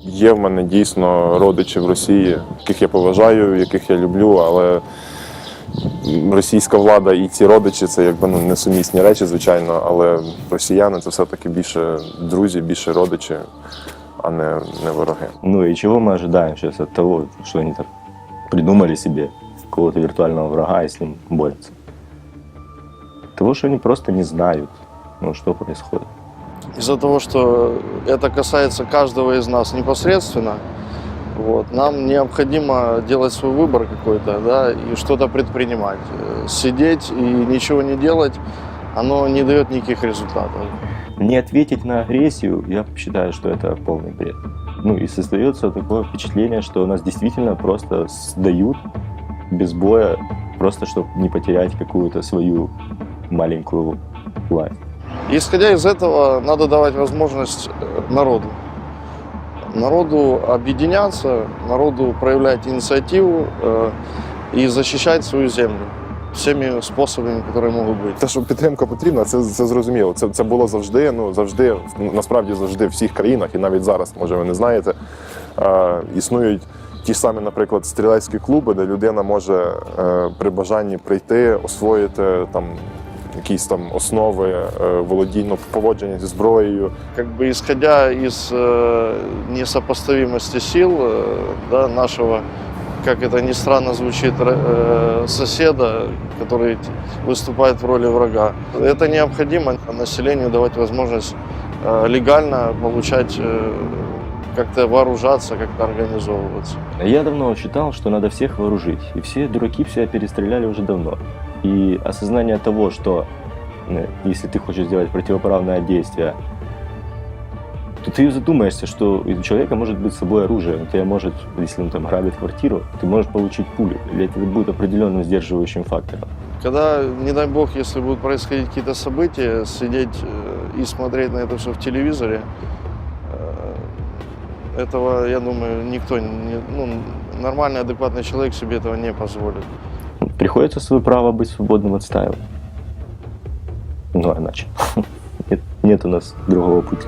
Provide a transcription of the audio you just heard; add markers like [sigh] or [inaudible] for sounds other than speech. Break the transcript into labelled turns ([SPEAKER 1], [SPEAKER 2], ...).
[SPEAKER 1] Є в мене дійсно родичі в Росії, яких я поважаю, яких я люблю, але російська влада і ці родичі це якби ну, несумісні речі, звичайно, але росіяни це все-таки більше друзі, більше родичі, а не, не вороги.
[SPEAKER 2] Ну и чего мы ожидаем сейчас от того, что они так придумали себе какого-то виртуального врага и с ним борются? Того, что они просто не знают, ну, что происходит.
[SPEAKER 3] Из-за того, что это касается каждого из нас непосредственно, вот, нам необходимо делать свой выбор какой-то, да, и что-то предпринимать. Сидеть и ничего не делать, оно не дает никаких результатов.
[SPEAKER 2] Не ответить на агрессию, я считаю, что это полный бред. Ну и создается такое впечатление, что нас действительно просто сдают без боя, просто чтобы не потерять какую-то свою маленькую власть.
[SPEAKER 3] Исходя из этого, надо давать возможность э, народу. Народу объединяться, народу проявлять инициативу э, и защищать свою землю всеми способами, которые могут быть.
[SPEAKER 1] Те, що підтримка потрібна, це, це зрозуміло. Це, це було завжди, ну завжди, насправді завжди в всіх країнах, і навіть зараз, може, ви не знаєте, е, існують ті ж самі, наприклад, стрілецькі клуби, де людина може е, при бажанні прийти, освоїти там якісь там основи е, володіння, поводження зі зброєю.
[SPEAKER 3] Как бы исходя из э, несопоставимости сил э, да, нашего, как это ни странно звучит, р- э, соседа, который выступает в роли врага, это необходимо населению давать возможность э, легально получать, э, как-то вооружаться, как-то организовываться.
[SPEAKER 2] Я давно считал, что надо всех вооружить. И все дураки все перестреляли уже давно. И осознание того, что э, если ты хочешь сделать противоправное действие, то ты задумаешься, что у человека может быть с собой оружие. У тебя может, если он там грабит квартиру, ты можешь получить пулю. Или это будет определенным сдерживающим фактором.
[SPEAKER 3] Когда, не дай бог, если будут происходить какие-то события, сидеть э, и смотреть на это все в телевизоре, этого, я думаю, никто, не, ну, нормальный, адекватный человек себе этого не позволит.
[SPEAKER 2] Приходится свое право быть свободным отстаивать. Ну, а иначе. [laughs] Нет, нет у нас другого пути.